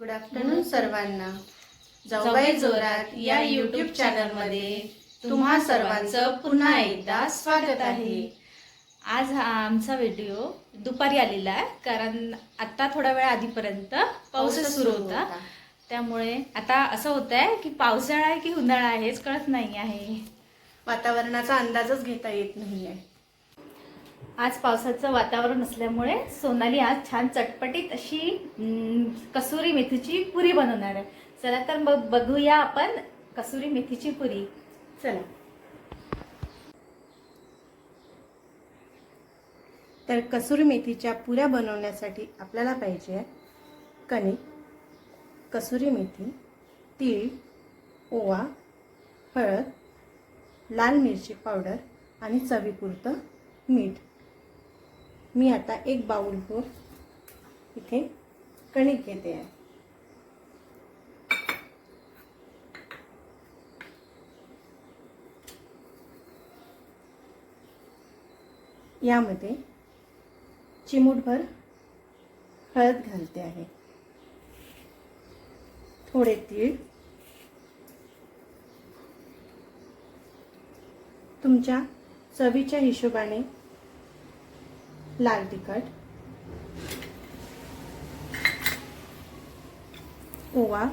Good afternoon सर्वांना. जाऊबाई जोरात या युट्यूब चॅनलमध्ये तुम्हा सर्वांचं पुन्हा एकदा स्वागत आहे. आज हा आमचा व्हिडिओ दुपारी आलेला आहे कारण आता थोडा वेळ आधीपर्यंत पाऊस सुरू होता. त्यामुळे आता असं होत आहे की पावसाळा आहे की उन्हाळा आहे हेच कळत नाही आहे वातावरणाचा अंदाजच घेता येत नाहीये. आज पावसाचं वातावरण असल्यामुळे सोनाली आज छान चटपटीत अशी कसुरी मेथीची पुरी बनवणार आहे. चला तर मग बघूया आपण कसुरी मेथीची पुरी. चला. तर कसुरी मेथीच्या पुऱ्या बनवण्यासाठी आपल्याला पाहिजे कणिक कसुरी मेथी तीळ ओवा हळद लाल मिरची पावडर आणि चवीपुरतं मीठ. मी आता एक बाउलभर इथे कणिक घेते. आहे यामध्ये चिमूटभर हळद घालते आहे. थोडे तीळ. तुमच्या चवीच्या हिशोबाने लाल तिखट. ओवा.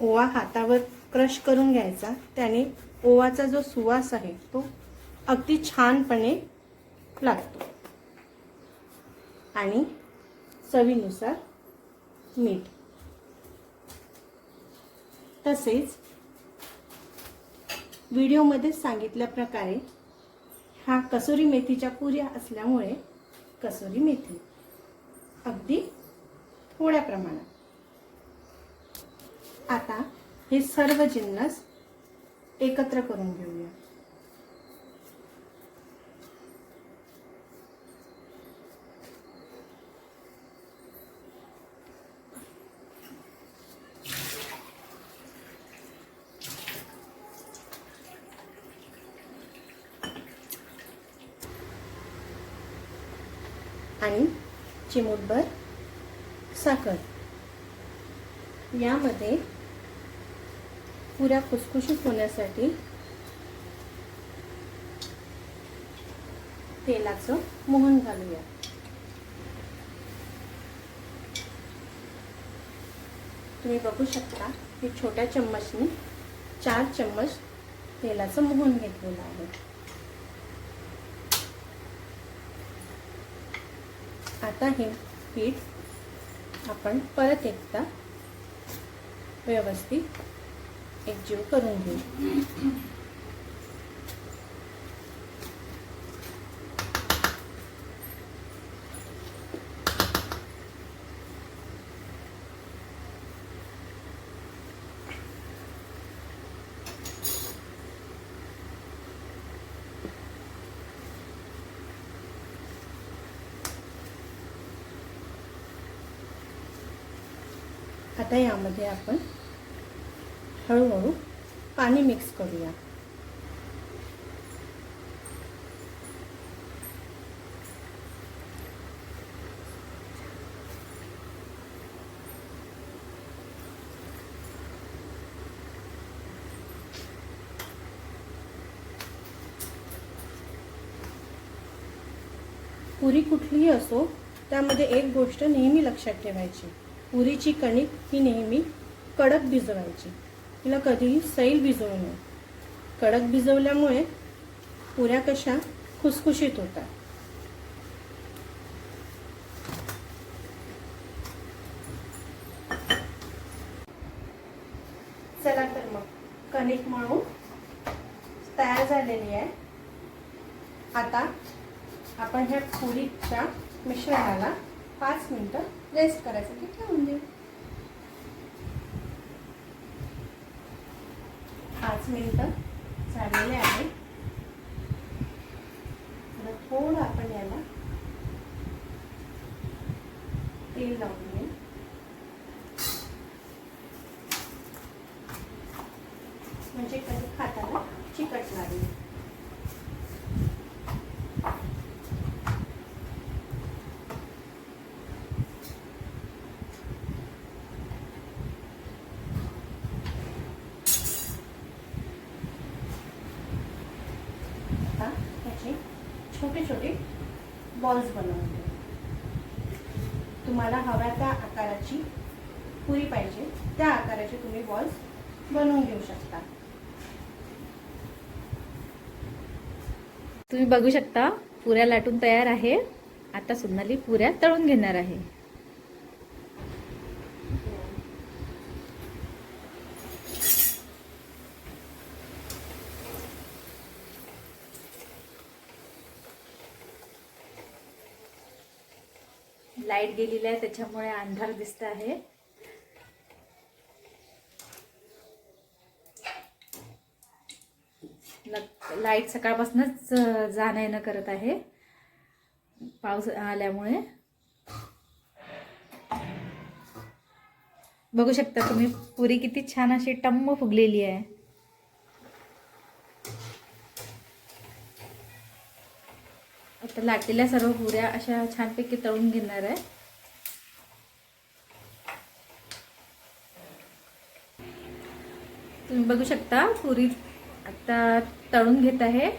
ओवा हातावर क्रश करून घ्यायचा. त्याने ओवाचा जो सुवास आहे तो अगदी छानपणे लागतो. आणि चवीनुसार मीठ. तसेच व्हिडिओमध्ये सांगितल्याप्रकारे हा कसुरी मेथीच्या पुऱ्या असल्यामुळे कसुरी मेथी. अगदी थोड्या प्रमाणात. आता हे सर्व जिन्नस एकत्र करून घेऊया. आणि चिमूटभर साखर. यामध्ये पुऱ्या खुसखुशीत होण्यासाठी तेलाचं मोहन घालूया. तुम्ही बघू शकता की छोट्या चम्मचने चार चम्मच तेलाचं मोहन घेतलेलं आहे. आता हे पीठ आपण परत एकदा व्यवस्थित एकजीव करून घेऊ. आता यामध्ये आपण हळूहळू पाणी मिक्स करूया. पुरी कुठलीही असो त्यामध्ये एक गोष्ट नेहमी लक्षात ठेवायची. पुरीची कणिक ही नेहमी कडक भिजवायची. तिला कधीही सैल भिजवू नये. कडक भिजवल्यामुळे पुऱ्या कशा खुसखुशीत होतात. चला तर मग कणिक मळून तयार झालेली आहे. आता आपण ह्या पुरीच्या मिश्रणाला पाच मिनटं रेस्ट करायसाठी ठेवून देऊ म्हणजे? पाच मिनटं झालेले आहे थोडं आपण याला तेल लावून छोटे छोटे बॉल्स बनवते. तुम्हाला हव्या त्या आकाराची पुरी पाहिजे. त्या आकाराचे तुम्ही बॉल्स बनवून घेऊ शकता. तुम्ही बघू शकता पुऱ्या लाटून तयार आहे. आता सोनाली पुऱ्या तळून घेणार आहे. लाइट गेलेली आहे त्याच्यामुळे अंधार दिसत आहे. लाइट सकाळपासूनच जाणं येणं करत आहे. पाऊस आल्यामुळे. बघू शकता तुम्ही पुरी किती छान अशी टम्म फुगलेली आहे. आता लाटलेल्या सर्व पुऱ्या अशा छानपैकी तळून घेणार आहे. तुम्ही बघू शकता पुरी आता तळून घेत आहे.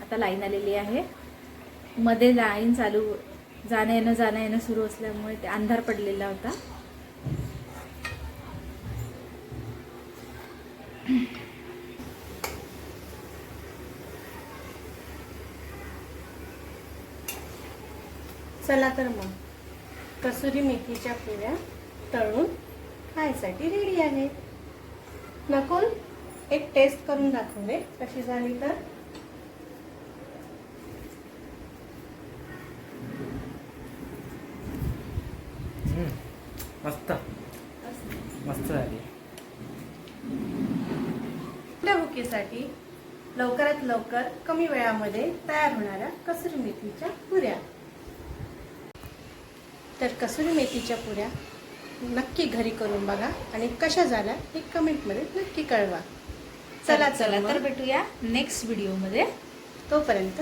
आता लाईन आलेली आहे. मध्ये लाईन चालू जाणं येणं जाणं येणं सुरू असल्यामुळे ते अंधार पडलेला होता. चला तर मग. कसुरी मेथीच्या पुऱ्या तळून खायसाठी रेडी आहे. नकुल एक टेस्ट करून दाखवले कशी झाली तर? मस्त. मस्त झाली. आपल्या भुकेसाठी लवकरात लवकर कमी वेळामध्ये तयार होणाऱ्या कसुरी मेथीच्या पुऱ्या. तर कसुरी मेथीच्या पुऱ्या नक्की घरी करून बघा आणि कशा झाल्या हे कमेंटमध्ये नक्की कळवा. चला चला तर भेटूया नेक्स्ट व्हिडिओमध्ये तोपर्यंत